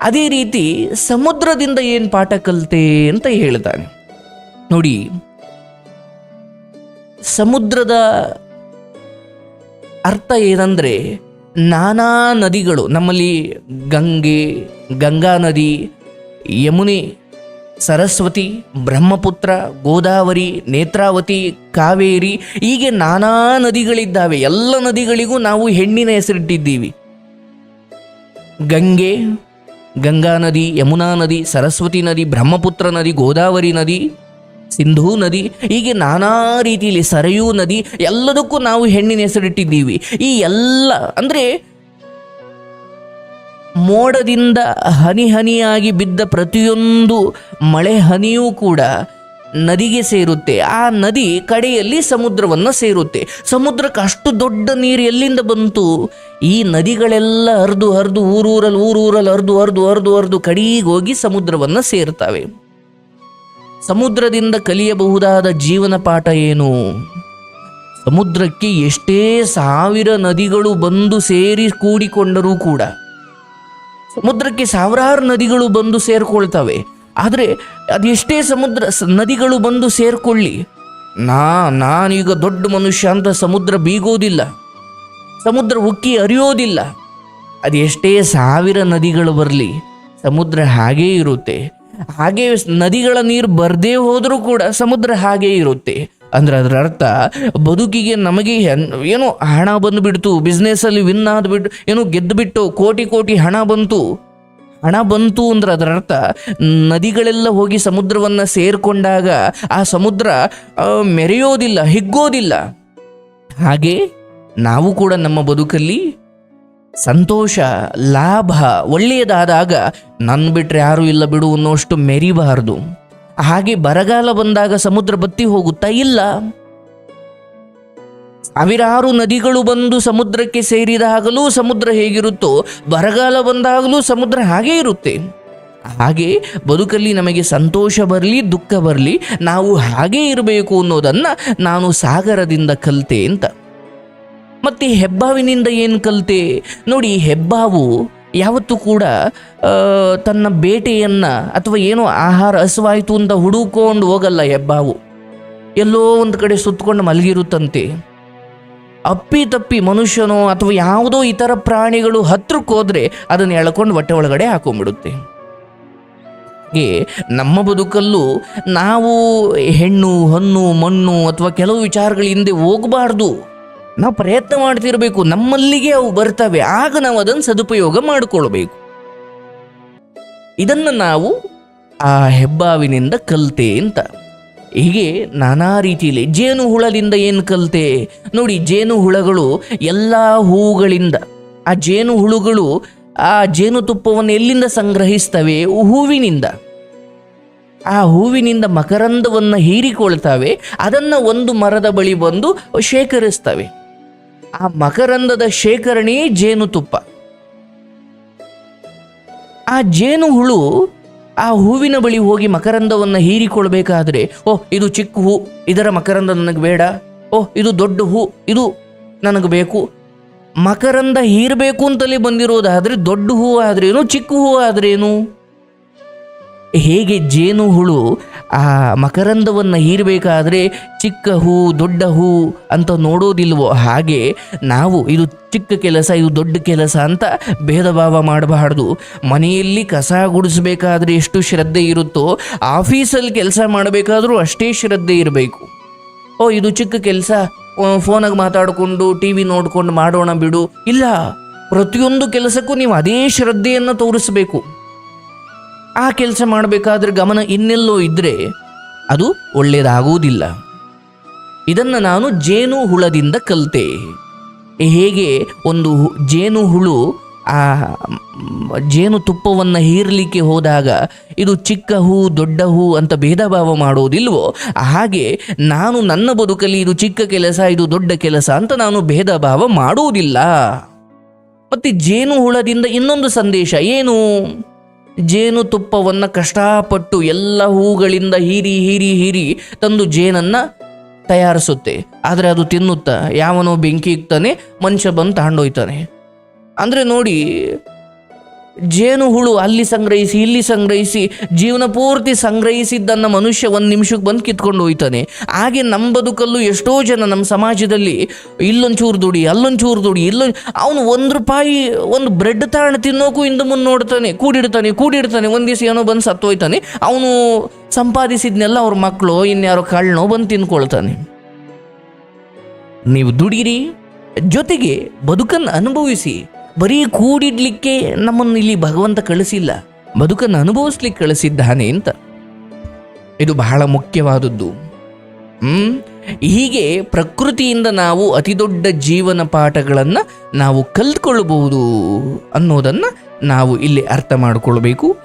ಅದೇ ರೀತಿ ಸಮುದ್ರದಿಂದ ಏನು ಪಾಠ ಕಲಿತೆ ಅಂತ ಹೇಳ್ತಾನೆ. ನೋಡಿ, ಸಮುದ್ರದ ಅರ್ಥ ಏನಂದರೆ ನಾನಾ ನದಿಗಳು, ನಮ್ಮಲ್ಲಿ ಗಂಗೆ, ಗಂಗಾ ನದಿ, ಯಮುನೆ, ಸರಸ್ವತಿ, ಬ್ರಹ್ಮಪುತ್ರ, ಗೋದಾವರಿ, ನೇತ್ರಾವತಿ, ಕಾವೇರಿ, ಹೀಗೆ ನಾನಾ ನದಿಗಳಿದ್ದಾವೆ. ಎಲ್ಲ ನದಿಗಳಿಗೂ ನಾವು ಹೆಣ್ಣಿನ ಹೆಸರಿಟ್ಟಿದ್ದೀವಿ. ಗಂಗೆ ಗಂಗಾ ನದಿ, ಯಮುನಾ ನದಿ, ಸರಸ್ವತಿ ನದಿ, ಬ್ರಹ್ಮಪುತ್ರ ನದಿ, ಗೋದಾವರಿ ನದಿ, ಸಿಂಧೂ ನದಿ, ಹೀಗೆ ನಾನಾ ರೀತಿಯಲ್ಲಿ ಸರಯೂ ನದಿ, ಎಲ್ಲದಕ್ಕೂ ನಾವು ಹೆಣ್ಣಿನ ಹೆಸರಿಟ್ಟಿದ್ದೀವಿ. ಈ ಎಲ್ಲ, ಅಂದರೆ ಮೋಡದಿಂದ ಹನಿ ಹನಿಯಾಗಿ ಬಿದ್ದ ಪ್ರತಿಯೊಂದು ಮಳೆ ಹನಿಯೂ ಕೂಡ ನದಿಗೆ ಸೇರುತ್ತೆ. ಆ ನದಿ ಕಡೆಯಲ್ಲಿ ಸಮುದ್ರವನ್ನು ಸೇರುತ್ತೆ. ಸಮುದ್ರಕ್ಕೆ ಅಷ್ಟು ದೊಡ್ಡ ನೀರು ಎಲ್ಲಿಂದ ಬಂತು? ಈ ನದಿಗಳೆಲ್ಲ ಹರಿದು ಹರಿದು ಊರೂರಲ್ಲಿ ಊರೂರಲ್ಲಿ ಹರಿದು ಹರಿದು ಹರಿದು ಹರಿದು ಕಡೆಗೆ ಹೋಗಿ ಸಮುದ್ರವನ್ನು ಸೇರ್ತವೆ. ಸಮುದ್ರದಿಂದ ಕಲಿಯಬಹುದಾದ ಜೀವನ ಪಾಠ ಏನು? ಸಮುದ್ರಕ್ಕೆ ಎಷ್ಟೇ ಸಾವಿರ ನದಿಗಳು ಬಂದು ಸೇರಿ ಕೂಡಿಕೊಂಡರೂ ಕೂಡ, ಸಮುದ್ರಕ್ಕೆ ಸಾವಿರಾರು ನದಿಗಳು ಬಂದು ಸೇರ್ಕೊಳ್ತವೆ. ಆದರೆ ಅದೆಷ್ಟೇ ಸಮುದ್ರ ನದಿಗಳು ಬಂದು ಸೇರಿಕೊಳ್ಳಿ. ನಾ, ನಾನೀಗ ದೊಡ್ಡ ಮನುಷ್ಯ ಅಂತ ಸಮುದ್ರ ಬೀಗೋದಿಲ್ಲ. ಸಮುದ್ರ ಉಕ್ಕಿ ಅರಿಯೋದಿಲ್ಲ. ಅದೆಷ್ಟೇ ಸಾವಿರ ನದಿಗಳು ಬರಲಿ, ಸಮುದ್ರ ಹಾಗೇ ಇರುತ್ತೆ. ಹಾಗೆ ನದಿಗಳ ನೀರು ಬರದೇ ಹೋದರೂ ಕೂಡ ಸಮುದ್ರ ಹಾಗೇ ಇರುತ್ತೆ. ಅಂದ್ರೆ ಅದರ ಅರ್ಥ, ಬದುಕಿಗೆ ನಮಗೆ ಏನೋ ಹಣ ಬಂದುಬಿಡ್ತು ಬಿಸ್ನೆಸ್ಸಲ್ಲಿ ವಿನ್ ಆದ್ಬಿಟ್ಟು ಏನೋ ಗೆದ್ದುಬಿಟ್ಟು ಕೋಟಿ ಕೋಟಿ ಹಣ ಬಂತು. ಹಣ ಬಂತು ಅಂದ್ರೆ ಅದರ ಅರ್ಥ ನದಿಗಳೆಲ್ಲ ಹೋಗಿ ಸಮುದ್ರವನ್ನು ಸೇರಿಕೊಂಡಾಗ ಆ ಸಮುದ್ರ ಮೆರೆಯೋದಿಲ್ಲ, ಹಿಗ್ಗೋದಿಲ್ಲ. ಹಾಗೆ ನಾವು ಕೂಡ ನಮ್ಮ ಬದುಕಲ್ಲಿ ಸಂತೋಷ, ಲಾಭ ಒಳ್ಳೆಯದಾದಾಗ ನನ್ನ ಬಿಟ್ಟರೆ ಯಾರೂ ಇಲ್ಲ ಬಿಡು ಅನ್ನೋಷ್ಟು ಮೆರಿಬಾರದು. ಹಾಗೆ ಬರಗಾಲ ಬಂದಾಗ ಸಮುದ್ರ ಬತ್ತಿ ಹೋಗುತ್ತಾ ಇಲ್ಲ. ಸಾವಿರಾರು ನದಿಗಳು ಬಂದು ಸಮುದ್ರಕ್ಕೆ ಸೇರಿದಾಗಲೂ ಸಮುದ್ರ ಹೇಗಿರುತ್ತೋ, ಬರಗಾಲ ಬಂದಾಗಲೂ ಸಮುದ್ರ ಹಾಗೇ ಇರುತ್ತೆ. ಹಾಗೆ ಬದುಕಲ್ಲಿ ನಮಗೆ ಸಂತೋಷ ಬರಲಿ, ದುಃಖ ಬರಲಿ, ನಾವು ಹಾಗೇ ಇರಬೇಕು ಅನ್ನೋದನ್ನು ನಾನು ಸಾಗರದಿಂದ ಕಲಿತೆ ಅಂತ. ಮತ್ತು ಹೆಬ್ಬಾವಿನಿಂದ ಏನು ಕಲಿತೆ? ನೋಡಿ, ಹೆಬ್ಬಾವು ಯಾವತ್ತೂ ಕೂಡ ತನ್ನ ಬೇಟೆಯನ್ನು ಅಥವಾ ಏನೋ ಆಹಾರ ಹಸುವಾಯಿತು ಅಂತ ಹುಡುಕೊಂಡು ಹೋಗಲ್ಲ ಹೆಬ್ಬಾವು. ಎಲ್ಲೋ ಒಂದು ಕಡೆ ಸುತ್ತಕೊಂಡು ಮಲಗಿರುತ್ತಂತೆ. ಅಪ್ಪಿ ತಪ್ಪಿ ಮನುಷ್ಯನೋ ಅಥವಾ ಯಾವುದೋ ಇತರ ಪ್ರಾಣಿಗಳು ಹತ್ರಕ್ಕೆ ಹೋದ್ರೆ ಅದನ್ನು ಎಳ್ಕೊಂಡು ಹೊಟ್ಟೆ ಒಳಗಡೆ ಹಾಕೊಂಡ್ಬಿಡುತ್ತೆ. ನಮ್ಮ ಬದುಕಲ್ಲೂ ನಾವು ಹೆಣ್ಣು, ಹಣ್ಣು, ಮಣ್ಣು ಅಥವಾ ಕೆಲವು ವಿಚಾರಗಳ ಹಿಂದೆ ಹೋಗಬಾರ್ದು. ನಾವು ಪ್ರಯತ್ನ ಮಾಡ್ತಿರಬೇಕು, ನಮ್ಮಲ್ಲಿಗೆ ಅವು ಬರ್ತವೆ, ಆಗ ನಾವು ಅದನ್ನು ಸದುಪಯೋಗ ಮಾಡಿಕೊಳ್ಬೇಕು. ಇದನ್ನು ನಾವು ಆ ಹೆಬ್ಬಾವಿನಿಂದ ಕಲ್ತೆ ಅಂತ. ಹೀಗೆ ನಾನಾ ರೀತಿಯಲ್ಲಿ ಜೇನು ಹುಳದಿಂದ ಏನು ಕಲಿತೆ? ನೋಡಿ ಜೇನು ಹುಳಗಳು ಎಲ್ಲ ಹೂಗಳಿಂದ ಆ ಜೇನು ಹುಳುಗಳು ಆ ಜೇನುತುಪ್ಪವನ್ನು ಎಲ್ಲಿಂದ ಸಂಗ್ರಹಿಸ್ತವೆ? ಹೂವಿನಿಂದ. ಆ ಹೂವಿನಿಂದ ಮಕರಂದವನ್ನು ಹೀರಿಕೊಳ್ತವೆ. ಅದನ್ನು ಒಂದು ಮರದ ಬಳಿ ಬಂದು ಶೇಖರಿಸ್ತವೆ. ಆ ಮಕರಂದದ ಶೇಖರಣೆಯೇ ಜೇನುತುಪ್ಪ. ಆ ಜೇನು ಹುಳು ಆ ಹೂವಿನ ಬಳಿ ಹೋಗಿ ಮಕರಂದವನ್ನು ಹೀರಿಕೊಳ್ಬೇಕಾದ್ರೆ ಓಹ್ ಇದು ಚಿಕ್ಕ ಹೂ, ಇದರ ಮಕರಂದ ನನಗೆ ಬೇಡ. ಓ, ಇದು ದೊಡ್ಡ ಹೂ, ಇದು ನನಗೆ ಬೇಕು. ಮಕರಂದ ಹೀರಬೇಕು ಅಂತಲೇ ಬಂದಿರೋದಾದರೆ ದೊಡ್ಡ ಹೂವು ಆದ್ರೇನು ಚಿಕ್ಕ ಹೂವು ಆದ್ರೇನು ಹೇಗೆ ಜೇನು ಹುಳು ಆ ಮಕರಂದವನ್ನು ಹೀರಬೇಕಾದ್ರೆ ಚಿಕ್ಕ ಹೂ, ದೊಡ್ಡ ಹೂ ಅಂತ ನೋಡೋದಿಲ್ವೋ ಹಾಗೆ ನಾವು ಇದು ಚಿಕ್ಕ ಕೆಲಸ, ಇದು ದೊಡ್ಡ ಕೆಲಸ ಅಂತ ಭೇದ ಭಾವ ಮಾಡಬಾರ್ದು. ಮನೆಯಲ್ಲಿ ಕಸ ಗುಡಿಸ್ಬೇಕಾದ್ರೆ ಎಷ್ಟು ಶ್ರದ್ಧೆ ಇರುತ್ತೋ, ಆಫೀಸಲ್ಲಿ ಕೆಲಸ ಮಾಡಬೇಕಾದ್ರೂ ಅಷ್ಟೇ ಶ್ರದ್ಧೆ ಇರಬೇಕು. ಓ, ಇದು ಚಿಕ್ಕ ಕೆಲಸ. ಫೋನಾಗ ಮಾತಾಡಿಕೊಂಡು ಟಿ ವಿ ನೋಡಿಕೊಂಡು ಮಾಡೋಣ ಬಿಡು. ಇಲ್ಲ, ಪ್ರತಿಯೊಂದು ಕೆಲಸಕ್ಕೂ ನೀವು ಅದೇ ಶ್ರದ್ಧೆಯನ್ನು ತೋರಿಸಬೇಕು. ಆ ಕೆಲಸ ಮಾಡಬೇಕಾದ್ರೆ ಗಮನ ಇನ್ನೆಲ್ಲೋ ಇದ್ದರೆ ಅದು ಒಳ್ಳೆಯದಾಗುವುದಿಲ್ಲ ಇದನ್ನು ನಾನು ಜೇನು ಹುಳದಿಂದ ಕಲಿತೆ ಹೇಗೆ ಒಂದು ಜೇನು ಹುಳು ಆ, ಜೇನು ತುಪ್ಪವನ್ನು ಹೀರಲಿಕ್ಕೆ ಹೋದಾಗ ಇದು ಚಿಕ್ಕ ಹೂ, ದೊಡ್ಡ ಹೂ ಅಂತ ಭೇದ ಭಾವ ಮಾಡೋದಿಲ್ವೋ ಹಾಗೆ ನಾನು ನನ್ನ ಬದುಕಲ್ಲಿ ಇದು ಚಿಕ್ಕ ಕೆಲಸ, ಇದು ದೊಡ್ಡ ಕೆಲಸ ಅಂತ ನಾನು ಭೇದ ಭಾವ ಮಾಡುವುದಿಲ್ಲ ಮತ್ತು ಜೇನು ಹುಳದಿಂದ ಇನ್ನೊಂದು ಸಂದೇಶ ಏನು? ಜೇನು ತುಪ್ಪವನ್ನು ಕಷ್ಟಪಟ್ಟು ಎಲ್ಲ ಹೂಗಳಿಂದ ಹೀರಿ ಹೀರಿ ಹೀರಿ ತಂದು ಜೇನನ್ನು ತಯಾರಿಸುತ್ತೆ. ಆದರೆ ಅದು ತಿನ್ನುತ್ತಾ? ಯಾವನೋ ಬೆಂಕಿ ಇಕ್ತಾನೆ, ಮನುಷ್ಯ ಬಂದು ತಗೊಂಡೋಯ್ತಾನೆ. ಅಂದರೆ ನೋಡಿ ಜೇನು ಹುಳು ಅಲ್ಲಿ ಸಂಗ್ರಹಿಸಿ, ಇಲ್ಲಿ ಸಂಗ್ರಹಿಸಿ, ಜೀವನ ಪೂರ್ತಿ ಸಂಗ್ರಹಿಸಿದ್ದನ್ನು ಮನುಷ್ಯ ಒಂದು ನಿಮಿಷಕ್ಕೆ ಬಂದು ಕಿತ್ಕೊಂಡು ಹೋಯ್ತಾನೆ. ಹಾಗೆ ನಮ್ಮ ಬದುಕಲ್ಲೂ ಎಷ್ಟೋ ಜನ ನಮ್ಮ ಸಮಾಜದಲ್ಲಿ ಇಲ್ಲೊಂಚೂರು ದುಡಿ, ಅಲ್ಲೊಂಚೂರು ದುಡಿ ಇಲ್ಲೊಂದು ಅವನು ಒಂದು ರೂಪಾಯಿ, ಒಂದು ಬ್ರೆಡ್ ತಾಣ ತಿನ್ನೋಕು ಇಂದು ಮುಂದೆ ನೋಡ್ತಾನೆ, ಕೂಡಿಡ್ತಾನೆ ಕೂಡಿಡ್ತಾನೆ. ಒಂದು ದಿವಸ ಏನೋ ಬಂದು ಸತ್ತೋಯ್ತಾನೆ. ಅವನು ಸಂಪಾದಿಸಿದ್ನೆಲ್ಲ ಅವ್ರ ಮಕ್ಕಳು ಇನ್ಯಾರೋ ಕಳ್ಳನೋ ಬಂದು ತಿನ್ಕೊಳ್ತಾನೆ. ನೀವು ದುಡೀರಿ. ಜೊತೆಗೆ ಬದುಕನ್ನು ಅನುಭವಿಸಿ. ಬರೀ ಕೂಡಿಡ್ಲಿಕ್ಕೆ ನಮ್ಮನ್ನು ಇಲ್ಲಿ ಭಗವಂತ ಕಳಿಸಿಲ್ಲ. ಬದುಕನ್ನು ಅನುಭವಿಸ್ಲಿಕ್ಕೆ ಕಳಿಸಿದ್ದಾನೆ ಅಂತ. ಇದು ಬಹಳ ಮುಖ್ಯವಾದದ್ದು. ಹ್ಮ್? ಹೀಗೆ ಪ್ರಕೃತಿಯಿಂದ ನಾವು ಅತಿ ದೊಡ್ಡ ಜೀವನ ಪಾಠಗಳನ್ನು ನಾವು ಕಲ್ತ್ಕೊಳ್ಳಬಹುದು ಅನ್ನೋದನ್ನು ನಾವು ಇಲ್ಲಿ ಅರ್ಥ ಮಾಡಿಕೊಳ್ಬೇಕು.